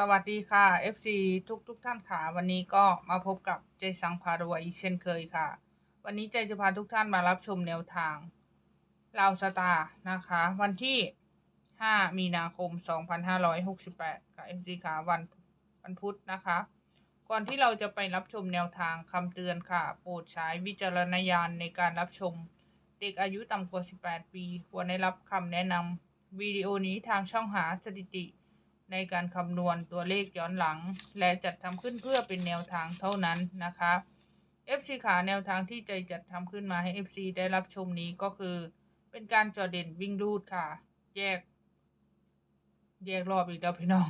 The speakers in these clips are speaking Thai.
สวัสดีค่ะ FC ทุกทุกท่านค่ะ วันนี้ก็มาพบกับเจสังพารวยอีกเช่นเคยค่ะ วันนี้เจจะพาทุกท่านมารับชมแนวทางลาวสตาร์นะคะ วันที่ 5 มีนาคม 2568 ค่ะ FC ค่ะวันวันพุธนะคะ ก่อนที่เราจะไปรับชมแนวทางคำเตือนค่ะ โปรดใช้วิจารณญาณในการรับชม เด็กอายุต่ำกว่า 18 ปี ควรได้รับคำแนะนำวิดีโอนี้ทางช่องหาสถิติ ในการคำนวณตัวเลขย้อนหลัง และจัดทำขึ้นเพื่อเป็นแนวทางเท่านั้นนะคะ FC ขาแนวทางที่ใจจัดทำขึ้นมาให้ FC ได้รับชมนี้ก็คือ เป็นการจอเด่นวิ่งรูดค่ะ แยก แยกรอบอีกแล้วพี่น้อง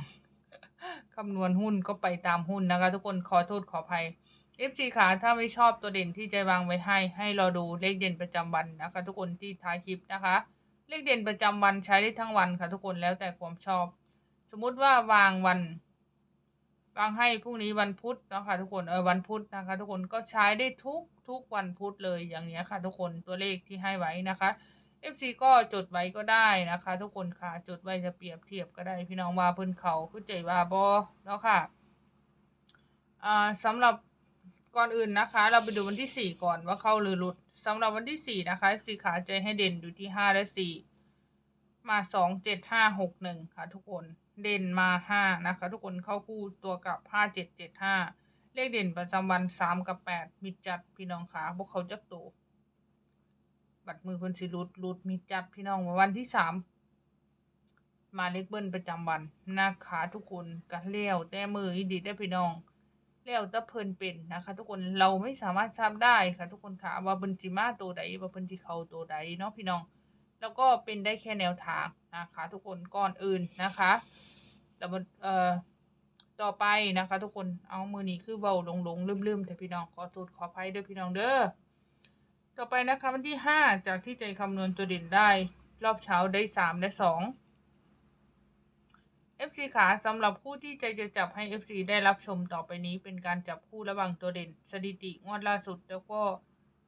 คำนวณหุ้นก็ไปตามหุ้นนะคะ ทุกคนขอโทษขออภัย FC ขาถ้าไม่ชอบตัวเด่นที่ใจวางไว้ให้ ให้รอดูเลขเด่นประจำวันนะคะ ทุกคนที่ท้ายคลิปนะคะ เลขเด่นประจำวันใช้ได้ทั้งวันค่ะ ทุกคนแล้วแต่ความชอบ สมมุติว่าวางวัน วางให้พรุ่งนี้วันพุธนะคะทุกคนเออวันพุธนะคะ ทุกคนก็ใช้ได้ทุกทุกวันพุธเลยอย่างเนี้ยค่ะ ทุกคนตัวเลขที่ให้ไว้นะคะ FC ก็จดไว้ก็ได้นะคะ ทุกคนค่ะจดไว้จะเปรียบเทียบก็ได้ พี่น้องว่าเพิ่นเขาคือใจว่าบอแล้วค่ะอ่าสำหรับก่อนอื่นนะคะ เราไปดูวันที่สี่ก่อนว่าเข้าหรือหลุดสำหรับวันที่สี่นะคะ FC ขาใจให้เด่นอยู่ที่ห้าและสี่มาสองเจ็ดห้าหกหนึ่งค่ะทุกคน เด่นมาห้านะคะ ทุกคนเข้าคู่ตัวกับห้าเจ็ดเจ็ดห้าเลขเด่นประจำวันสามกับแปดมิดจัดพี่น้องค่ะพวกเขาจักโตบัดมือเพิ่นสิรุดรุดมิดจัดพี่น้องวันที่สามมาเลขเบิ้ลประจำวันนะคะทุกคนกันเลี้ยวแต่มืออีดีได้พี่น้องเลี้ยวตะเพิ่นเป็นนะคะ ทุกคนเราไม่สามารถทราบได้ค่ะ ทุกคนค่ะว่าเพิ่นสิมาตัวใดว่าเพิ่นสิเขาตัวใดเนาะพี่น้อง แล้วก็เป็นได้แค่แนวทางนะคะ ทุกคนก่อนอื่นนะคะ แล้วมันเอ่อต่อไปนะคะ ทุกคนเอามือนี้คือเบาลงลงลืมลืมแต่พี่น้องขอโทษขออภัยด้วยพี่น้องเด้อต่อไปนะคะวันที่ห้าจากที่ใจคำนวณตัวเด่นได้ รอบเช้าได้สามและสอง FC ขาสำหรับคู่ที่ใจจะจับให้ FC ได้รับชมต่อไปนี้เป็นการจับคู่ระหว่างตัวเด่น สถิติงวดล่าสุด แล้วก็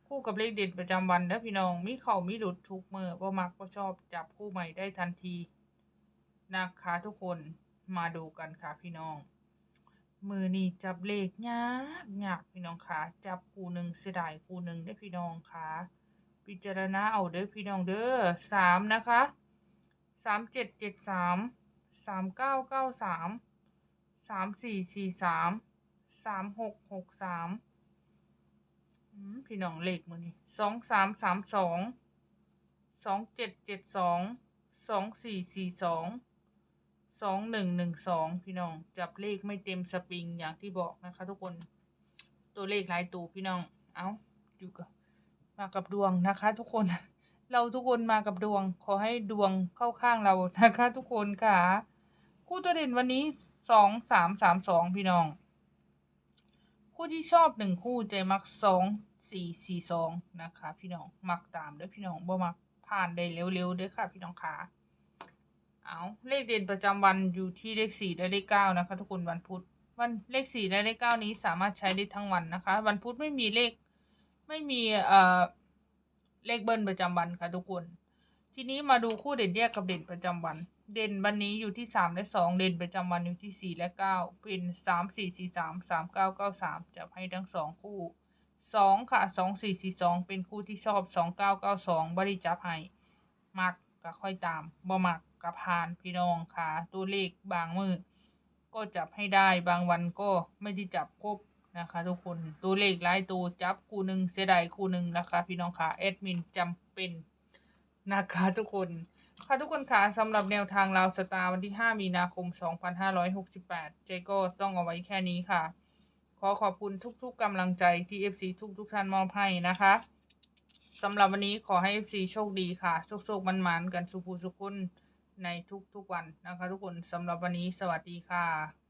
คู่กับเลขเด่นประจำวันนะพี่น้องมีเข่ามีหลุดทุกเมื่อว่ามักก็ชอบจับคู่ใหม่ได้ทันทีนะคะทุกคน มาดูกันค่ะพี่น้อง มือนี่จับเลขยากยากพี่น้องค่ะ จับคู่หนึ่งเสียดายคู่หนึ่งได้พี่น้องค่ะ พิจารณาเอาเด้อพี่น้องเด้อสามนะคะสามเจ็ดเจ็ดสามสามเก้าเก้าสามสามสี่สี่สามสามหกหกสามอืมพี่น้องเลขมือนี่สองสามสามสองสองเจ็ดเจ็ดสองสองสี่สี่สอง สองหนึ่งหนึ่งสองพี่น้อง จับเลขไม่เต็มสปริงอย่างที่บอกนะคะทุกคน ตัวเลขหลายตัวพี่น้อง เอาอยู่กับมากับดวงนะคะ ทุกคน เราทุกคนมากับดวง ขอให้ดวงเข้าข้างเรานะคะ ทุกคนค่ะ คู่ตัวเด่นวันนี้สองสามสามสองพี่น้อง คู่ที่ชอบหนึ่งคู่ใจมักสองสี่สี่สองนะคะ พี่น้องมักตามด้วยพี่น้องบ่มักผ่านได้เร็วๆด้อค่ะ พี่น้องขา เอาเลขเด่นประจำวันอยู่ที่เลขสี่และเลขเก้านะคะ ทุกคนวันพุธวันเลขสี่และเลขเก้านี้สามารถใช้ได้ทั้งวันนะคะ วันพุธไม่มีเลขไม่มีเอ่อเลขเบิ้ลประจำวันค่ะทุกคน ทีนี้มาดูคู่เด่นแยกกับเด่นประจำวัน เด่นวันนี้อยู่ที่สามและสองเด่นประจำวันอยู่ที่สี่และเก้าเป็นสามสี่สี่สามสามเก้าเก้าสามจะให้ทั้งสองคู่สองค่ะสองสี่สี่สองเป็นคู่ที่ชอบสองเก้าเก้าสองบริจับให้มักก็ค่อยตามบ่มัก กับพานพี่น้องค่ะตัวเลขบางมือก็จับให้ได้บางวันก็ไม่ได้จับครบนะคะทุกคนตัวเลขหลายตัวจับคู่หนึ่งเสียดายคู่หนึ่งนะคะพี่น้องค่ะแอดมินจำเป็นนะคะทุกคนค่ะทุกคนค่ะสำหรับแนวทางราวสตาร์วันที่ 5 มีนาคม 2568 เจก็ต้องเอาไว้แค่นี้ค่ะ ขอขอบคุณทุกๆกำลังใจที่ FC ทุกๆท่านมอบให้นะคะสำหรับวันนี้ขอให้ FC โชคดีค่ะ โชคๆมันๆกันสุภูสุขุน ในทุกๆวันนะคะ ทุกคนสำหรับวันนี้สวัสดีค่ะ